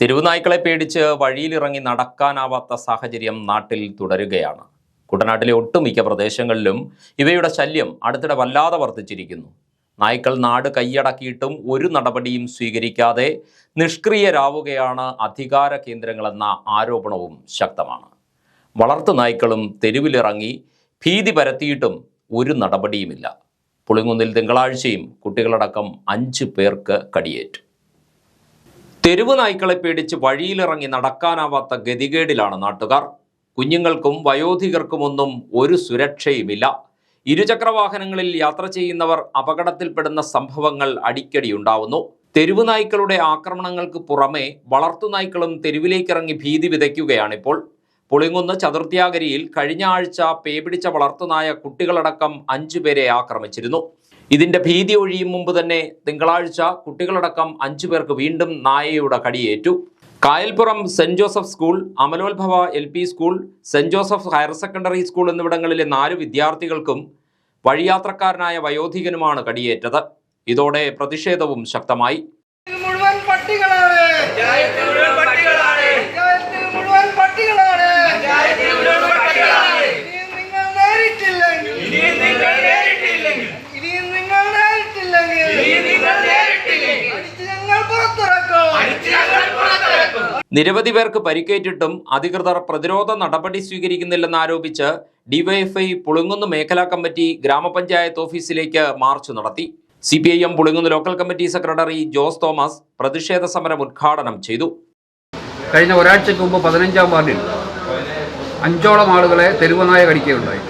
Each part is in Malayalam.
തെരുവുനായ്ക്കളെ പേടിച്ച് വഴിയിലിറങ്ങി നടക്കാനാവാത്ത സാഹചര്യം നാട്ടിൽ തുടരുകയാണ്. കുട്ടനാട്ടിലെ ഒട്ടുമിക്ക പ്രദേശങ്ങളിലും ഇവയുടെ ശല്യം അടുത്തിടെ വല്ലാതെ വർദ്ധിച്ചിരിക്കുന്നു. നായ്ക്കൾ നാട് കൈയടക്കിയിട്ടും ഒരു നടപടിയും സ്വീകരിക്കാതെ നിഷ്ക്രിയരാവുകയാണ് അധികാര കേന്ദ്രങ്ങളെന്ന ആരോപണവും ശക്തമാണ്. വളർത്തു നായ്ക്കളും തെരുവിലിറങ്ങി ഭീതി പരത്തിയിട്ടും ഒരു നടപടിയുമില്ല. പുളിങ്കുന്നിൽ തിങ്കളാഴ്ചയും കുട്ടികളടക്കം അഞ്ച് പേർക്ക് കടിയേറ്റു. തെരുവ് നായ്ക്കളെ പേടിച്ച് വഴിയിലിറങ്ങി നടക്കാനാവാത്ത ഗതികേടിലാണ് നാട്ടുകാർ. കുഞ്ഞുങ്ങൾക്കും വയോധികർക്കുമൊന്നും ഒരു സുരക്ഷയുമില്ല. ഇരുചക്ര വാഹനങ്ങളിൽ യാത്ര ചെയ്യുന്നവർ അപകടത്തിൽപ്പെടുന്ന സംഭവങ്ങൾ അടിക്കടി ഉണ്ടാവുന്നു. തെരുവ് നായ്ക്കളുടെ ആക്രമണങ്ങൾക്ക് പുറമെ വളർത്തുനായ്ക്കളും തെരുവിലേക്കിറങ്ങി ഭീതി വിതയ്ക്കുകയാണിപ്പോൾ. പുളിങ്ങുന്ന് ചതുർത്ഥ്യാഗരിയിൽ കഴിഞ്ഞ ആഴ്ച പേപിടിച്ച വളർത്തുനായ കുട്ടികളടക്കം അഞ്ചുപേരെ ആക്രമിച്ചിരുന്നു. ഇതിന്റെ ഭീതി ഒഴിയും മുമ്പ് തന്നെ തിങ്കളാഴ്ച കുട്ടികളടക്കം അഞ്ചുപേർക്ക് വീണ്ടും നായയുടെ കടിയേറ്റു. Kayalpuram Saint Joseph school Amalolbhava L P school Saint Joseph higher secondary school എന്നിവിടങ്ങളിലെ നാല് വിദ്യാർത്ഥികൾക്കും വഴിയാത്രക്കാരനായ വയോധികനുമാണ് കടിയേറ്റത്. ഇതോടെ പ്രതിഷേധവും ശക്തമായി. നിരവധി പേർക്ക് പരിക്കേറ്റിട്ടും അധികൃതർ പ്രതിരോധ നടപടി സ്വീകരിക്കുന്നില്ലെന്ന് ആരോപിച്ച് ഡിവൈഎഫ്ഐ പുളുങ്ങുന്ന് മേഖലാ കമ്മിറ്റി ഗ്രാമപഞ്ചായത്ത് ഓഫീസിലേക്ക് മാർച്ച് നടത്തി. C P I M Pulinkunnu local committee secretary Jose Thomas പ്രതിഷേധ സമരം ഉദ്ഘാടനം ചെയ്തു. കഴിഞ്ഞ ഒരാഴ്ചയ്ക്ക് മുമ്പ് പതിനഞ്ചാം വാർഡിൽ അഞ്ചോളം ആളുകളെ തെരുവനായ കടിക്കുകയുണ്ടായി.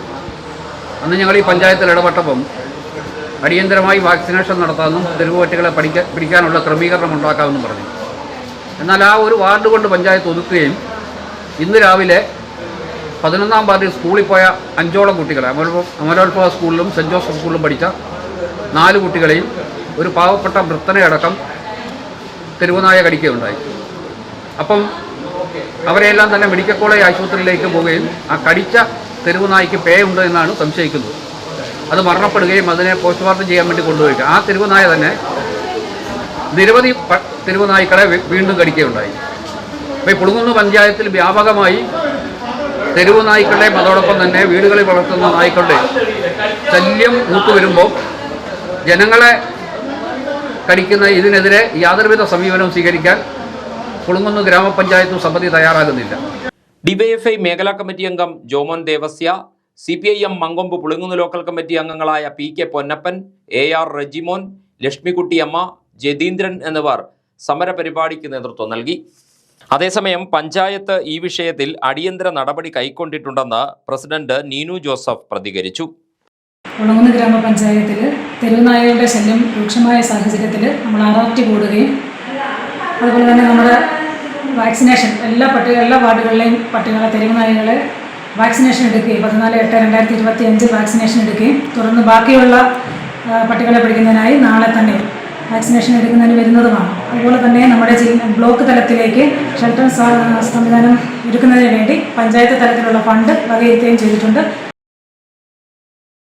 അന്ന് ഞങ്ങൾ ഈ പഞ്ചായത്തിൽ ഇടപെട്ടപ്പം അടിയന്തരമായി വാക്സിനേഷൻ നടത്താമെന്നും തെരുവുപറ്റികളെ പഠിക്കാൻ പിടിക്കാനുള്ള ക്രമീകരണം ഉണ്ടാക്കാമെന്നും പറഞ്ഞു. എന്നാൽ ആ ഒരു വാർഡ് കൊണ്ട് പഞ്ചായത്ത് ഒതുക്കുകയും ഇന്ന് രാവിലെ പതിനൊന്നാം വാർഡിൽ സ്കൂളിൽ പോയ അഞ്ചോളം കുട്ടികളെ അമരോത്ഭവ സ്കൂളിലും സെന്റ് ജോസഫ് സ്കൂളിലും പഠിച്ച നാല് കുട്ടികളെയും ഒരു പാവപ്പെട്ട വൃത്തനയടക്കം തെരുവുനായ കടിക്കുകയുണ്ടായി അപ്പം അവരെല്ലാം തന്നെ മെഡിക്കൽ കോളേജ് ആശുപത്രിയിലേക്ക് പോവുകയും ആ കടിച്ച തെരുവുനായ്ക്ക് പേ ഉണ്ട് എന്നാണ് സംശയിക്കുന്നത്. അത് മരണപ്പെടുകയും അതിനെ പോസ്റ്റ്മോർട്ടം ചെയ്യാൻ വേണ്ടി കൊണ്ടുപോയി ആ തെരുവുനായ തന്നെ നിരവധി പ- തെരുവ് നായ്ക്കളെ വീ- വീണ്ടും കടിക്കുകയുണ്ടായി. അപ്പോൾ ഈ പുളുങ്ങുന്ന പഞ്ചായത്തിൽ വ്യാപകമായി തെരുവ് നായ്ക്കളുടെയും അതോടൊപ്പം തന്നെ വീടുകളിൽ വളർത്തുന്ന നായ്ക്കളുടെ ശല്യം മൂത്തു വരുമ്പോൾ ജനങ്ങളെ കടിക്കുന്ന ഇതിനെതിരെ യാതൊരുവിധ സമീപനവും സ്വീകരിക്കാൻ കുളുങ്ങുന്ന് ഗ്രാമപഞ്ചായത്തും സമിതി തയ്യാറാകുന്നില്ല. ഡിവൈഎഫ്ഐ മേഖലാ കമ്മിറ്റി അംഗം Jomon Devasya C P I M Mankombu Pulinkunnu local committee അംഗങ്ങളായ P K Ponnappan A R Rejimon Lakshmikuttyamma Jatheendran എന്നിവർ സമരപരിപാടിക്ക് നേതൃത്വം നൽകി. അതേസമയം പഞ്ചായത്ത് ഈ വിഷയത്തിൽ അടിയന്തര നടപടി കൈക്കൊണ്ടിട്ടുണ്ടെന്ന് പ്രസിഡന്റ് നീനു ജോസഫ് പ്രതികരിച്ചു. കുളങ്ങുന്ന് ഗ്രാമപഞ്ചായത്തിൽ തെരുവുനായകളുടെ ശല്യം രൂക്ഷമായ സാഹചര്യത്തിൽ നമ്മൾ അലർട്ട് കൂടുകയും അതുപോലെ തന്നെ നമ്മുടെ വാക്സിനേഷൻ എല്ലാ പട്ടിക എല്ലാ വാർഡുകളിലെയും പട്ടികളെ തെരുവുനായകളെ വാക്സിനേഷൻ എടുക്കുകയും പതിനാല് എട്ട് രണ്ടായിരത്തി ഇരുപത്തി അഞ്ച് വാക്സിനേഷൻ എടുക്കുകയും തുടർന്ന് ബാക്കിയുള്ള പട്ടികളെ പിടിക്കുന്നതിനായി നാളെ തന്നെ വാക്സിനേഷൻ എടുക്കുന്നതിന് വരുന്നതുമാണ്. അതുപോലെ തന്നെ നമ്മുടെ ബ്ലോക്ക് തലത്തിലേക്ക് ഷെൽട്ടർ സംവിധാനം ഒരുക്കുന്നതിന് വേണ്ടി പഞ്ചായത്ത് തലത്തിലുള്ള ഫണ്ട് വകയിരുത്തുകയും ചെയ്തിട്ടുണ്ട്.